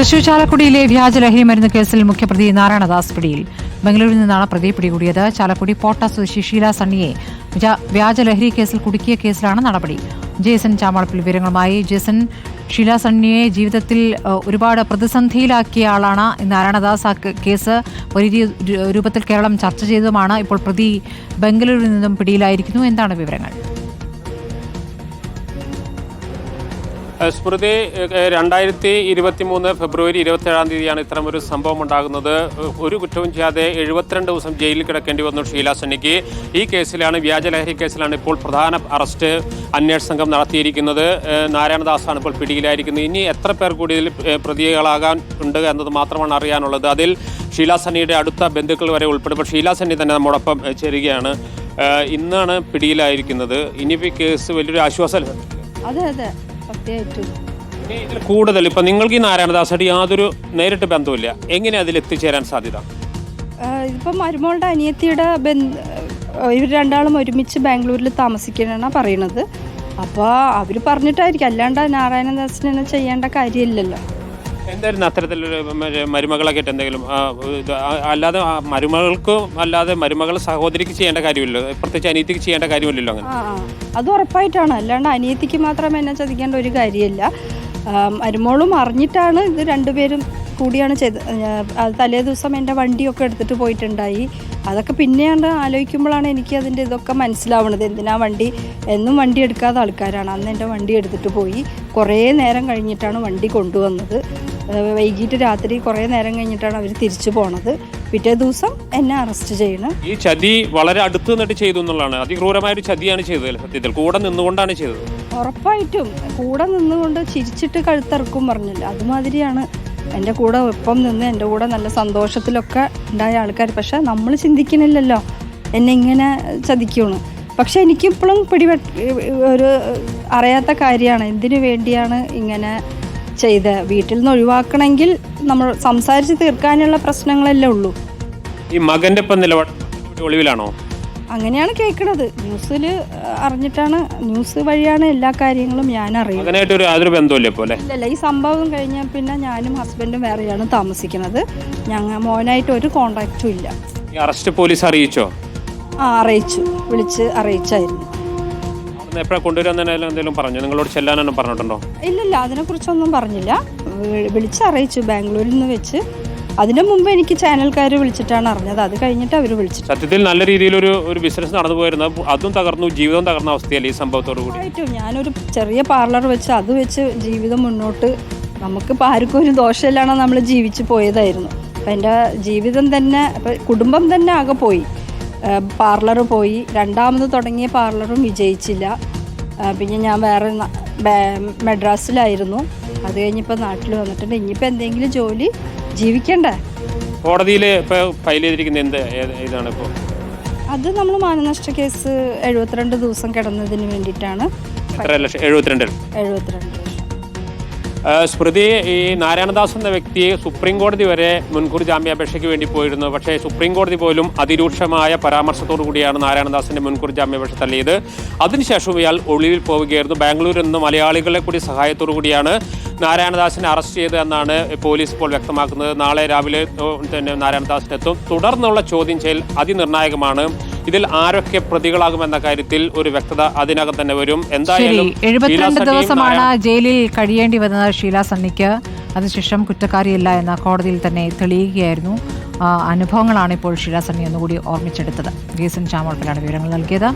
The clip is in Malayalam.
തൃശൂർ ചാലക്കുടിയിലെ വ്യാജ ലഹരി മരുന്ന് കേസിൽ മുഖ്യപ്രതി നാരായണദാസ് പിടിയിൽ. ബംഗളൂരുവിൽ നിന്നാണ് പ്രതി പിടികൂടിയത്. ചാലക്കുടി പോട്ട സ്വദേശി ഷീല സണ്ണിയെ വ്യാജലഹരി വ്യാജ ലഹരി കേസിൽ കുടുക്കിയ കേസിലാണ് നടപടി. ജേസൺ ചാമളപ്പിൽ വിവരങ്ങളുമായി. ജേസൺ ഷീല സണ്ണിയെ ജീവിതത്തിൽ ഒരുപാട് പ്രതിസന്ധിയിലാക്കിയ ആളാണ് നാരായണദാസ്. ആ കേസ് വലിയ രൂപത്തിൽ കേരളം ചർച്ച ചെയ്തതുമാണ്. ഇപ്പോൾ പ്രതി ബംഗളൂരുവിൽ നിന്നും പിടിയിലായിരിക്കുന്നു. എന്താണ് വിവരങ്ങൾ? സ്മൃതി രണ്ടായിരത്തി ഇരുപത്തി മൂന്ന് ഫെബ്രുവരി ഇരുപത്തേഴാം തീയതിയാണ് ഇത്തരം ഒരു സംഭവം ഉണ്ടാകുന്നത്. ഒരു കുറ്റവും ചെയ്യാതെ എഴുപത്തിരണ്ട് ദിവസം ജയിലിൽ കിടക്കേണ്ടി വന്നു ഷീല സന്നിക്ക്. ഈ കേസിലാണ് വ്യാജലഹരി കേസിലാണ് ഇപ്പോൾ പ്രധാന അറസ്റ്റ് അന്വേഷണ സംഘം നടത്തിയിരിക്കുന്നത്. നാരായണദാസാണ് ഇപ്പോൾ പിടിയിലായിരിക്കുന്നത്. ഇനി എത്ര പേർ കൂടി ഇതിൽ പ്രതികളാകാൻ ഉണ്ട് എന്നത് മാത്രമാണ് അറിയാനുള്ളത്. അതിൽ ഷീല സന്നിയുടെ അടുത്ത ബന്ധുക്കൾ വരെ ഉൾപ്പെടും. ഇപ്പോൾ ഷീല സന്നി തന്നെ നമ്മോടൊപ്പം ചേരുകയാണ്. ഇന്നാണ് പിടിയിലായിരിക്കുന്നത്. ഇനിയിപ്പോൾ കേസ് വലിയൊരു ആശ്വാസം അതെ അതെ. സത്യമായിട്ടും. ഇതിൽ കൂടുതൽ ഇപ്പൊ നിങ്ങൾക്ക് ഈ നാരായണദാസായിട്ട് യാതൊരു നേരിട്ട് ബന്ധമില്ല എങ്ങനെ അതിൽ എത്തിച്ചേരാൻ സാധ്യത? ഇപ്പം മരുമോളുടെ അനിയത്തിയുടെ ബന്ധ ഇവർ രണ്ടാളും ഒരുമിച്ച് ബാംഗ്ലൂരിൽ താമസിക്കണമെന്നാണ് പറയണത് അപ്പോൾ അവർ പറഞ്ഞിട്ടായിരിക്കും. അല്ലാണ്ട് നാരായണദാസിനെ ചെയ്യേണ്ട കാര്യമില്ലല്ലോ. എന്തായിരുന്നു അത്തരത്തിലൊരു മ- മരുമകളൊക്കെ ആയിട്ട് എന്തെങ്കിലും അല്ലാതെ മരുമകൾക്കും അല്ലാതെ മരുമകൾ സഹോദരിക്ക് ചെയ്യേണ്ട കാര്യമില്ലല്ലോ. പ്രത്യേകിച്ച് അനിയത്തിക്ക് ചെയ്യേണ്ട കാര്യമില്ലല്ലോ അങ്ങനെ. അത് ഉറപ്പായിട്ടാണ്. അല്ലാണ്ട് അനിയത്തിക്ക് മാത്രം എന്നെ ചതിക്കേണ്ട ഒരു കാര്യമില്ല. മരുമോളും അറിഞ്ഞിട്ടാണ് ഇത് രണ്ടുപേരും കൂടിയാണ് ചെയ്ത് തലേ ദിവസം എന്റെ വണ്ടിയൊക്കെ എടുത്തിട്ട് പോയിട്ടുണ്ടായി. അതൊക്കെ പിന്നെയാണ് ആലോചിക്കുമ്പോഴാണ് എനിക്ക് അതിന്റെ ഇതൊക്കെ മനസ്സിലാവുന്നത് എന്തിനാ വണ്ടി എന്നും വണ്ടി എടുക്കാത്ത ആൾക്കാരാണ്. അന്ന് എന്റെ വണ്ടി എടുത്തിട്ട് പോയി. കുറേ നേരം കഴിഞ്ഞിട്ടാണ് വണ്ടി കൊണ്ടുവന്നത്. വൈകിട്ട് രാത്രി കുറേ നേരം കഴിഞ്ഞിട്ടാണ് അവർ തിരിച്ചു പോണത്. പിറ്റേ ദിവസം എന്നെ അറസ്റ്റ് ചെയ്യണം. ഈ ചതി വളരെ അടുത്ത് നിന്നിട്ട് ചെയ്തു എന്നുള്ളതാണ്. അതിക്രൂരമായ ഒരു ചതിയാണ് ചെയ്തത് സത്യത്തിൽ. കൂടെ നിന്നുകൊണ്ടാണ് ചെയ്തത്. ഉറപ്പായിട്ടും. കൂടെ നിന്നുകൊണ്ട് ചിരിച്ചിട്ട് കഴുത്തിറക്കും പറഞ്ഞില്ല. അതുമാതിരിയാണ് എന്റെ കൂടെ ഒപ്പം നിന്ന് എന്റെ കൂടെ നല്ല സന്തോഷത്തിലൊക്കെ ഉണ്ടായ ആൾക്കാർ പക്ഷെ നമ്മൾ ചിന്തിക്കണില്ലല്ലോ എന്നെ ഇങ്ങനെ ചതിക്കുമെന്ന് പക്ഷെ എനിക്കിപ്പോഴും പിടിപെട്ട ഒരു അറിയാത്ത കാര്യമാണ്. എന്തിനു വേണ്ടിയാണ് ഇങ്ങനെ ചെയ്ത് വീട്ടിൽ നിന്ന് ഒഴിവാക്കണമെങ്കിൽ നമ്മൾ സംസാരിച്ച് തീർക്കാനുള്ള പ്രശ്നങ്ങളല്ലേ ഉള്ളൂ. ഈ മകന്റെ നിലപാട് ഒളിവിലാണോ? അങ്ങനെയാണ് കേൾക്കണത് ന്യൂസിൽ അറിഞ്ഞിട്ടാണ്. ന്യൂസ് വഴിയാണ് എല്ലാ കാര്യങ്ങളും ഞാൻ അറിയുന്നത്. യാതൊരു ബന്ധമില്ല ഈ സംഭവം കഴിഞ്ഞ പിന്നെ ഞാനും ഹസ്ബൻഡും വേറെയാണ് താമസിക്കുന്നത്. ഞങ്ങൾ മോനായിട്ട് ഒരു കോണ്ടാക്റ്റും ഇല്ല. അറസ്റ്റ് പോലീസ് അറിയിച്ചോ? ആ അറിയിച്ചു. വിളിച്ച് അറിയിച്ചായിരുന്നു. എപ്പോഴാണ് കൊണ്ടുവരുന്ന എന്തെങ്കിലും പറഞ്ഞു? നിങ്ങളോട് ചെല്ലാനെന്നും പറഞ്ഞിട്ടുണ്ടോ? ഇല്ലില്ല അതിനെക്കുറിച്ചൊന്നും പറഞ്ഞില്ല. വിളിച്ചറിയിച്ചു ബാംഗ്ലൂരിൽ നിന്ന് വെച്ച്. അതിനു മുമ്പ് എനിക്ക് ചാനൽക്കാർ വിളിച്ചിട്ടാണ് അറിഞ്ഞത്. അത് കഴിഞ്ഞിട്ട് അവർ വിളിച്ചു. സത്യത്തിൽ നല്ല രീതിയിൽ ഒരു ഒരു ബിസിനസ് നടന്നു പോയിരുന്നു. അതും തകർന്നു ജീവിതം തകർന്ന അവസ്ഥയല്ലേ ഈ സംഭവത്തോട് കൂടി? ഞാനൊരു ചെറിയ പാർലർ വെച്ച് അത് വെച്ച് ജീവിതം മുന്നോട്ട് നമുക്കിപ്പോൾ ആർക്കും ഒരു ദോഷമില്ലാണോ നമ്മൾ ജീവിച്ചു പോയതായിരുന്നു. അപ്പം എന്റെ ജീവിതം തന്നെ കുടുംബം തന്നെ ആകെ പോയി. പാർലർ പോയി. രണ്ടാമത് തുടങ്ങിയ പാർലറും വിജയിച്ചില്ല. പിന്നെ ഞാൻ വേറെ മെഡ്രാസിലായിരുന്നു അത് കഴിഞ്ഞിപ്പോൾ നാട്ടിൽ വന്നിട്ടുണ്ട്. ഇനിയിപ്പോൾ എന്തെങ്കിലും ജോലി ജീവിക്കണ്ടേ? കോടതിയിൽ ഫയൽ ചെയ്തിരിക്കുന്നത് എന്ത്? ഇതാണ് ഇപ്പോൾ അത് നമ്മൾ മാനനഷ്ട കേസ് എഴുപത്തിരണ്ട് ദിവസം കിടന്നതിന് വേണ്ടിയിട്ടാണ്. എഴുപത്തിരണ്ട് എഴുപത്തിരണ്ട്. സ്മൃതി ഈ നാരായണദാസ് എന്ന വ്യക്തി സുപ്രീം കോടതി വരെ മുൻകൂർ ജാമ്യാപേക്ഷയ്ക്ക് വേണ്ടി പോയിരുന്നു. പക്ഷേ സുപ്രീം കോടതി പോലും അതിരൂക്ഷമായ പരാമർശത്തോടു കൂടിയാണ് നാരായണദാസിന്റെ മുൻകൂർ ജാമ്യാപേക്ഷ തള്ളിയത്. അതിനുശേഷം ഇയാൾ ഒളിവിൽ പോവുകയായിരുന്നു. ബാംഗ്ലൂരിൽ നിന്ന് മലയാളികളെ കൂടി സഹായത്തോടു കൂടിയാണ് നാരായണദാസിനെ അറസ്റ്റ് ചെയ്തു എന്നാണ് പോലീസ് ഇപ്പോൾ വ്യക്തമാക്കുന്നത്. നാളെ രാവിലെ തന്നെ നാരായണദാസിനെ എത്തും തുടർന്നുള്ള ചോദ്യം ചെയ്യൽ അതിനിർണായകമാണ്. ഇതിൽ ആരൊക്കെ പ്രതികളാകുമെന്ന കാര്യത്തിൽ ഒരു വ്യക്തത അതിനകം തന്നെ വരും. എന്തായാലും എഴുപത്തിരണ്ട് ദിവസമാണ് ജയിലിൽ കഴിയേണ്ടി വന്നത് ഷീല സണ്ണിക്ക് അതിനുശേഷം കുറ്റക്കാരിയല്ല എന്ന കോടതിയിൽ തന്നെ തെളിയുകയായിരുന്നു. അനുഭവങ്ങളാണ് ഇപ്പോൾ ഷീല സണ്ണി ഒന്നുകൂടി ഓർമ്മിച്ചെടുത്തത്. ഗീസൻ ചാമോൾപ്പിലാണ് വിവരങ്ങൾ നൽകിയത്.